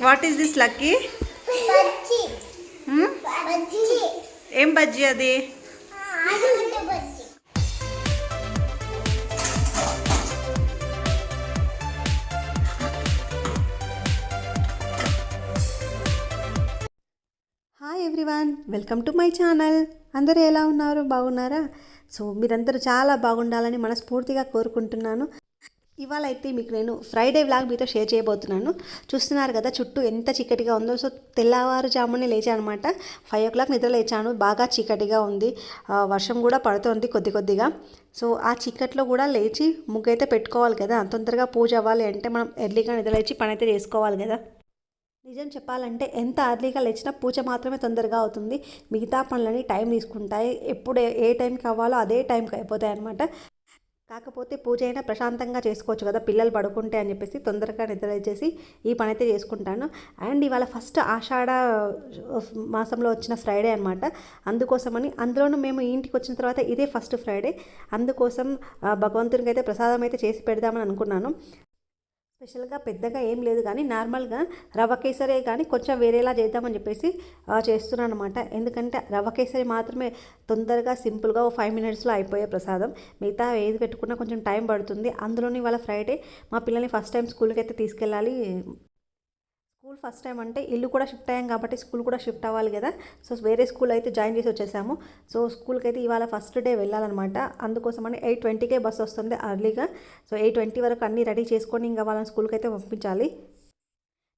What is this lucky bajji. Bajji. ఏం బజ్జీ అది? Hi everyone welcome to my channel అందరూ ఎలా ఉన్నారు? బాగున్నారా? సో మీరందరూ చాలా బాగుండాలని మనస్ఫూర్తిగా కోరుకుంటున్నాను. ఇవాళ అయితే మీకు నేను ఫ్రైడే వ్లాగ్ మీతో షేర్ చేయబోతున్నాను. చూస్తున్నారు కదా చుట్టూ ఎంత చీకటిగా ఉందో. సో తెల్లవారుజామునే లేచాను అనమాట ఫైవ్ ఓ క్లాక్ నిద్ర లేచాను. బాగా చీకటిగా ఉంది. వర్షం కూడా పడుతోంది కొద్ది కొద్దిగా. సో ఆ చీకట్లో కూడా లేచి ముగ్గు అయితే పెట్టుకోవాలి కదా. తొందరగా పూజ అవ్వాలి అంటే మనం ఎర్లీగా నిద్ర లేచి పని అయితే చేసుకోవాలి కదా. నిజం చెప్పాలంటే ఎంత అర్లీగా లేచినా పూజ మాత్రమే తొందరగా అవుతుంది. మిగతా పనులన్నీ టైం తీసుకుంటాయి. ఎప్పుడు ఏ- ఏ టైంకి అవ్వాలో అదే టైంకి అయిపోతాయి అనమాట కాకపోతే పూజ అయినా ప్రశాంతంగా చేసుకోవచ్చు కదా పిల్లలు పడుకుంటే అని చెప్పేసి తొందరగా నిద్రలేచేసి ఈ పని అయితే చేసుకుంటాను. అండ్ ఇవాళ ఫస్ట్ ఆషాఢ మాసంలో వచ్చిన ఫ్రైడే అనమాట అందుకోసమని అందులోనూ మేము ఇంటికి వచ్చిన తర్వాత ఇదే ఫస్ట్ ఫ్రైడే. అందుకోసం భగవంతునికి అయితే ప్రసాదం అయితే చేసి పెడదామని అనుకున్నాను. స్పెషల్గా పెద్దగా ఏం లేదు కానీ నార్మల్గా రవ్వ కేసరే కానీ కొంచెం వేరేలా చేద్దామని చెప్పేసి చేస్తున్నాను అనమాట ఎందుకంటే రవ్వ కేసరి మాత్రమే తొందరగా సింపుల్గా ఓ ఫైవ్ మినిట్స్లో అయిపోయే ప్రసాదం. మిగతా ఏది పెట్టుకున్నా కొంచెం టైం పడుతుంది. అందులోని వాళ్ళ ఫ్రైడే. మా పిల్లల్ని ఫస్ట్ టైం స్కూల్కి అయితే తీసుకెళ్ళాలి. స్కూల్ ఫస్ట్ టైం అంటే ఇల్లు కూడా షిఫ్ట్ అయ్యాం కాబట్టి స్కూల్ కూడా షిఫ్ట్ అవ్వాలి కదా. సో వేరే స్కూల్ అయితే జాయిన్ చేసి వచ్చేసాము. సో స్కూల్కి అయితే ఇవాళ ఫస్ట్ డే వెళ్ళాలన్నమాట. అందుకోసమని ఎయిట్ ట్వంటీకే బస్ వస్తుంది అర్లీగా. సో ఎయిట్ ట్వంటీ వరకు అన్నీ రెడీ చేసుకొని ఇంకా వాళ్ళని స్కూల్కి అయితే పంపించాలి.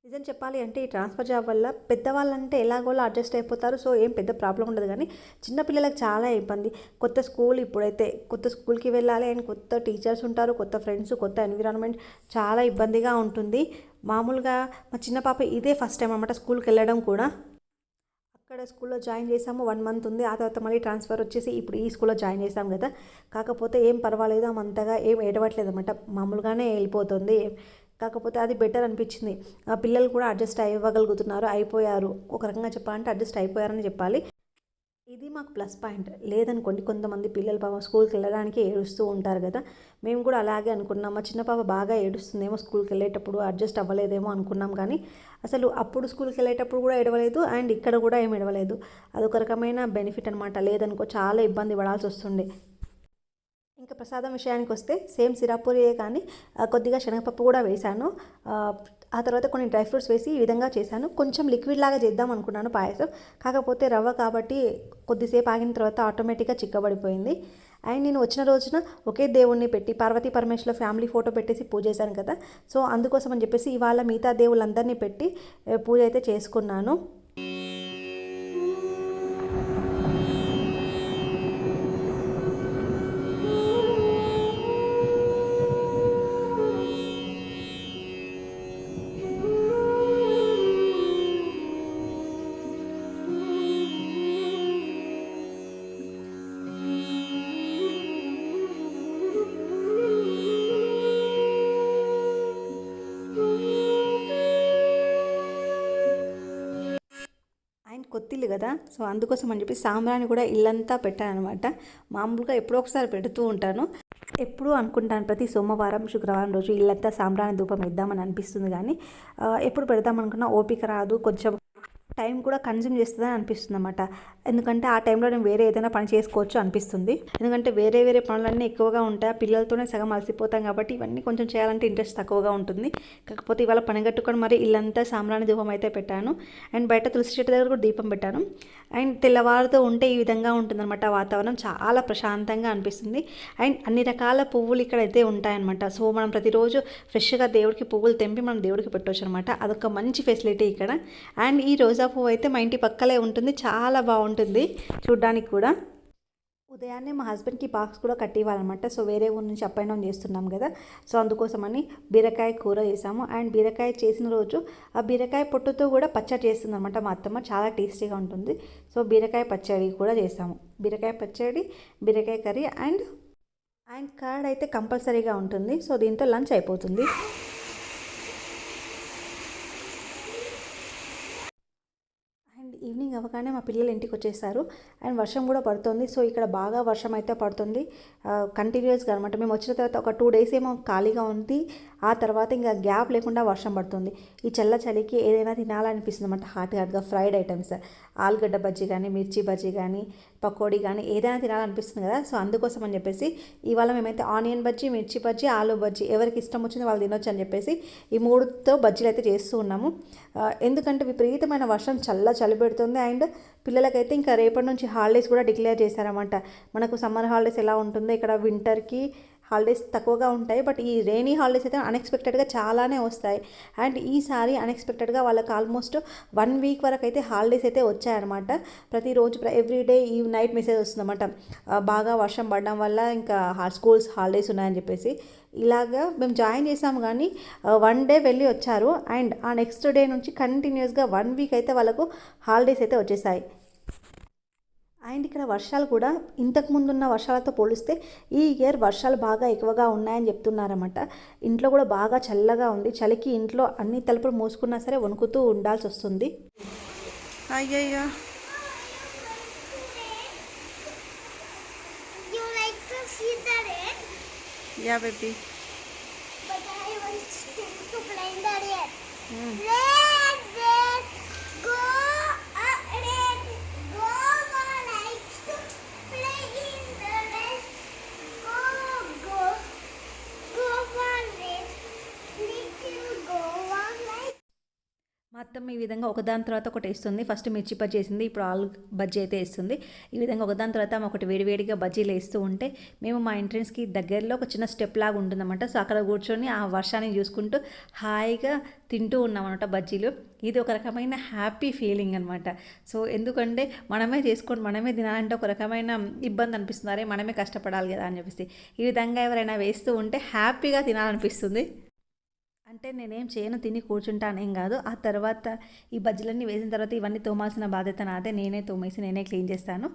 నిజం చెప్పాలి అంటే ఈ ట్రాన్స్ఫర్ జాబ్ వల్ల పెద్దవాళ్ళంటే ఎలాగోలా అడ్జస్ట్ అయిపోతారు. సో ఏం పెద్ద ప్రాబ్లం ఉండదు కానీ చిన్నపిల్లలకు చాలా ఇబ్బంది. కొత్త స్కూల్ ఇప్పుడైతే కొత్త స్కూల్కి వెళ్ళాలి అండ్ కొత్త టీచర్స్ ఉంటారు కొత్త ఫ్రెండ్స్ కొత్త ఎన్విరాన్మెంట్ చాలా ఇబ్బందిగా ఉంటుంది. మామూలుగా మా చిన్న పాప ఇదే ఫస్ట్ టైం అనమాట స్కూల్కి వెళ్ళడం కూడా. అక్కడ స్కూల్లో జాయిన్ చేసాము వన్ మంత్ ఉంది. ఆ తర్వాత మళ్ళీ ట్రాన్స్ఫర్ వచ్చేసి ఇప్పుడు ఈ స్కూల్లో జాయిన్ చేసాం కదా. కాకపోతే ఏం పర్వాలేదు అంతగా ఏం ఏడవట్లేదు అనమాట మామూలుగానే వెళ్ళిపోతుంది. కాకపోతే అది బెటర్ అనిపించింది. ఆ పిల్లలు కూడా అడ్జస్ట్ అవ్వగలుగుతున్నారు అయిపోయారు. ఒక రకంగా చెప్పాలంటే అడ్జస్ట్ అయిపోయారని చెప్పాలి. ఇది మాకు ప్లస్ పాయింట్. లేదనుకోండి కొంతమంది పిల్లలు పాప స్కూల్కి వెళ్ళడానికి ఏడుస్తూ ఉంటారు కదా. మేము కూడా అలాగే అనుకున్నాం. మా చిన్న పాప బాగా ఏడుస్తుందేమో స్కూల్కి వెళ్ళేటప్పుడు అడ్జస్ట్ అవ్వలేదేమో అనుకున్నాం కానీ అసలు అప్పుడు స్కూల్కి వెళ్ళేటప్పుడు కూడా ఎడవలేదు అండ్ ఇక్కడ కూడా ఏం ఎడవలేదు అదొక రకమైన బెనిఫిట్ అనమాట లేదనుకో చాలా ఇబ్బంది పడాల్సి వస్తుండే. ఇంకా ప్రసాదం విషయానికి వస్తే సేమ్ సిరాపూరియే కానీ కొద్దిగా శనగపప్పు కూడా వేశాను. ఆ, తర్వాత కొన్ని డ్రై ఫ్రూట్స్ వేసి ఈ విధంగా చేశాను. కొంచెం లిక్విడ్ లాగా చేద్దాం అనుకున్నాను పాయసం. కాకపోతే రవ్వ కాబట్టి కొద్దిసేపు ఆగిన తర్వాత ఆటోమేటిక్గా చిక్కబడిపోయింది. అండ్ నేను వచ్చిన రోజున ఒకే దేవుణ్ణి పెట్టి పార్వతీ పరమేశ్వర ఫ్యామిలీ ఫోటో పెట్టేసి పూజ చేశాను కదా. సో అందుకోసం అని చెప్పేసి ఇవాళ మిగతా దేవుళ్ళందరినీ పెట్టి పూజ అయితే చేసుకున్నాను. ఇల్లు కదా. సో అందుకోసం అని చెప్పి సాంబ్రాణి కూడా ఇల్లంతా పెట్టానమాట మామూలుగా ఎప్పుడో ఒకసారి పెడుతూ ఉంటాను. ఎప్పుడూ అనుకుంటాను ప్రతి సోమవారం శుక్రవారం రోజు ఇల్లంతా సాంబ్రాణి ధూపం వేద్దామని అనిపిస్తుంది కానీ ఎప్పుడు ఎప్పుడు పెడదామనుకున్నా ఓపిక రాదు. కొంచెం టైం కూడా కన్జ్యూమ్ చేస్తుందని అనిపిస్తుంది అనమాట ఎందుకంటే ఆ టైంలో నేను వేరే ఏదైనా పని చేసుకోవచ్చు అనిపిస్తుంది. ఎందుకంటే వేరే వేరే పనులన్నీ ఎక్కువగా ఉంటాయి. ఆ పిల్లలతోనే సగం అలసిపోతాం కాబట్టి ఇవన్నీ కొంచెం చేయాలంటే ఇంట్రెస్ట్ తక్కువగా ఉంటుంది. కాకపోతే ఇవాళ పని కట్టుకొని మరి ఇల్లంతా సామ్రాణి ధూపం అయితే పెట్టాను. అండ్ బయట తులసి చెట్టు దగ్గర కూడా దీపం పెట్టాను. అండ్ తెల్లవారుతో ఉంటే ఈ విధంగా ఉంటుందన్నమాట వాతావరణం. చాలా ప్రశాంతంగా అనిపిస్తుంది. అండ్ అన్ని రకాల పువ్వులు ఇక్కడ అయితే ఉంటాయన్నమాట. సో మనం ప్రతిరోజు ఫ్రెష్గా దేవుడికి పువ్వులు తెంపి మనం దేవుడికి పెట్టవచ్చు అనమాట అదొక మంచి ఫెసిలిటీ ఇక్కడ. అండ్ ఈ రోజు పువ్వు అయితే మా ఇంటి పక్కలే ఉంటుంది. చాలా బాగుంటుంది చూడ్డానికి కూడా. ఉదయాన్నే మా హస్బెండ్కి బాక్స్ కూడా కట్టి ఇవ్వాలన్నమాట సో వేరే ఊరి నుంచి అప్ అండ్ డౌన్ చేస్తున్నాం కదా. సో అందుకోసమని బీరకాయ కూర చేసాము. అండ్ బీరకాయ చేసిన రోజు ఆ బీరకాయ పొట్టుతో కూడా పచ్చడి చేస్తుంది అనమాట మా అత్తమ్మ. చాలా టేస్టీగా ఉంటుంది. సో బీరకాయ పచ్చడి కూడా చేసాము. బీరకాయ పచ్చడి బీరకాయ కర్రీ అండ్ అండ్ కర్డ్ అయితే కంపల్సరీగా ఉంటుంది. సో దీంతో లంచ్ అయిపోతుంది. అండ్ మా పిల్లలు ఇంటికి వచ్చేసారు అండ్ వర్షం కూడా పడుతుంది. సో ఇక్కడ బాగా వర్షం అయితే పడుతుంది కంటిన్యూస్గా అనమాట మేము వచ్చిన తర్వాత ఒక టూ డేస్ ఏమో ఖాళీగా ఉంది ఆ తర్వాత ఇంకా గ్యాప్ లేకుండా వర్షం పడుతుంది. ఈ చల్ల చలికి ఏదైనా తినాలనిపిస్తుంది అనమాట హాట్ హాట్గా ఫ్రైడ్ ఐటమ్స్. ఆలుగడ్డ బజ్జీ కానీ మిర్చి బజ్జీ కానీ పకోడీ కానీ ఏదైనా తినాలనిపిస్తుంది కదా. సో అందుకోసం అని చెప్పేసి ఇవాళ మేమైతే ఆనియన్ బజ్జీ మిర్చి బజ్జీ ఆలు బజ్జీ ఎవరికి ఇష్టం వచ్చిందో వాళ్ళు తినొచ్చు అని చెప్పేసి ఈ మూడుతో బజ్జీలు అయితే చేస్తూ ఉన్నాము. ఎందుకంటే విపరీతమైన వర్షం చల్ల చలి పెడుతుంది. అండ్ పిల్లలకైతే ఇంకా రేపటి నుంచి హాలిడేస్ కూడా డిక్లేర్ చేశారన్నమాట. మనకు సమ్మర్ హాలిడేస్ ఎలా ఉంటుందో? ఇక్కడ వింటర్కి హాలిడేస్ తక్కువగా ఉంటాయి బట్ ఈ రెయినీ హాలిడేస్ అయితే అన్ఎక్స్పెక్టెడ్గా చాలానే వస్తాయి. అండ్ ఈసారి అన్ఎక్స్పెక్టెడ్గా వాళ్ళకి ఆల్మోస్ట్ వన్ వీక్ వరకు అయితే హాలిడేస్ అయితే వచ్చాయన్నమాట. ప్రతిరోజు ఎవ్రీడే ఈ నైట్ మెసేజ్ వస్తుందన్నమాట. బాగా వర్షం పడడం వల్ల ఇంకా స్కూల్స్ హాలిడేస్ ఉన్నాయని చెప్పేసి. ఇలాగా మేము జాయిన్ చేసాము కానీ వన్ డే వెళ్ళి వచ్చారు. అండ్ ఆ నెక్స్ట్ డే నుంచి కంటిన్యూస్గా వన్ వీక్ అయితే వాళ్ళకు హాలిడేస్ అయితే వచ్చేసాయి. అండ్ ఇక్కడ వర్షాలు కూడా ఇంతకు ముందున్న వర్షాలతో పోలిస్తే ఈ ఇయర్ వర్షాలు బాగా ఎక్కువగా ఉన్నాయని చెప్తున్నారన్నమాట. ఇంట్లో కూడా బాగా చల్లగా ఉంది. చలికి ఇంట్లో అన్ని తలుపులు మూసుకున్నా సరే వణుకుతూ ఉండాల్సి వస్తుంది. అయ్యయ్యో. You like to see the red? Yeah baby విధంగా ఒకదాని తర్వాత ఒకటి వేస్తుంది. ఫస్ట్ మిర్చి బజ్జీ వేసింది ఇప్పుడు ఆలు బజ్జీ అయితే వేస్తుంది. ఈ విధంగా ఒకదాని తర్వాత ఆమె ఒకటి వేడివేడిగా బజ్జీలు వేస్తూ ఉంటే మేము మా ఎంట్రన్స్కి దగ్గరలో ఒక చిన్న స్టెప్ లాగా ఉంటుందన్నమాట. సో అక్కడ కూర్చొని ఆ వర్షాన్ని చూసుకుంటూ హాయిగా తింటూ ఉన్నామన్నమాట బజ్జీలు. ఇది ఒక రకమైన హ్యాపీ ఫీలింగ్ అనమాట సో ఎందుకంటే మనమే చేసుకొని మనమే తినాలంటే ఒక రకమైన ఇబ్బంది అనిపిస్తుంది. అరే మనమే కష్టపడాలి కదా అని చెప్పేసి. ఈ విధంగా ఎవరైనా వేస్తూ ఉంటే హ్యాపీగా తినాలనిపిస్తుంది. అంటే నేనేం చేయను తిని కూర్చుంటానేం కాదు. ఆ తర్వాత ఈ బజ్జీలన్నీ వేసిన తర్వాత ఇవన్నీ తోమాల్సిన బాధ్యత నాదే. నేనే తోమేసి నేనే క్లీన్ చేస్తాను.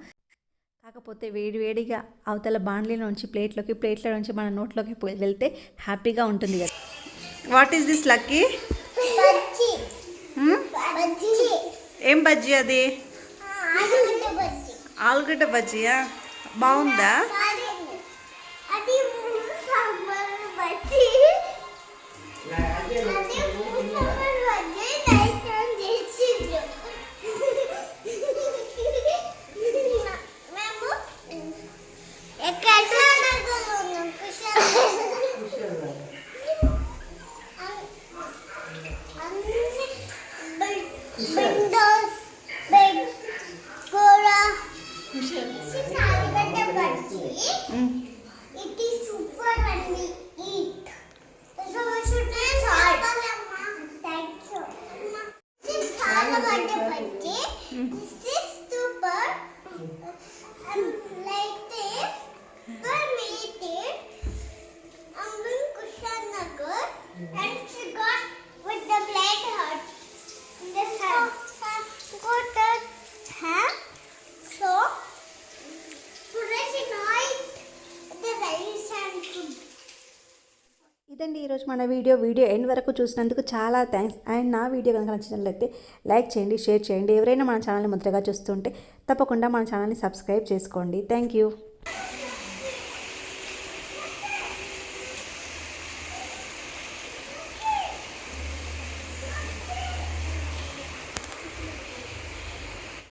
కాకపోతే వేడి వేడిగా అవతల బాండ్లీలో నుంచి ప్లేట్లోకి ప్లేట్లో నుంచి మన నోట్లోకి పోయి వెళ్తే హ్యాపీగా ఉంటుంది కదా. What is this lucky bajji? Bajji. ఏం బజ్జీ అది? ఆలుగడ్డ బజ్జీ. ఆలుగడ్డ బజ్జీయా? బాగుందా? बच्चे ఈరోజు మన వీడియో వీడియో ఎండ్ వరకు చూసినందుకు చాలా థ్యాంక్స్. అండ్ నా వీడియో కనుక నచ్చినట్లయితే లైక్ చేయండి షేర్ చేయండి. ఎవరైనా మన ఛానల్ని ముద్రగా చూస్తుంటే తప్పకుండా మన ఛానల్ని సబ్స్క్రైబ్ చేసుకోండి. Thank you.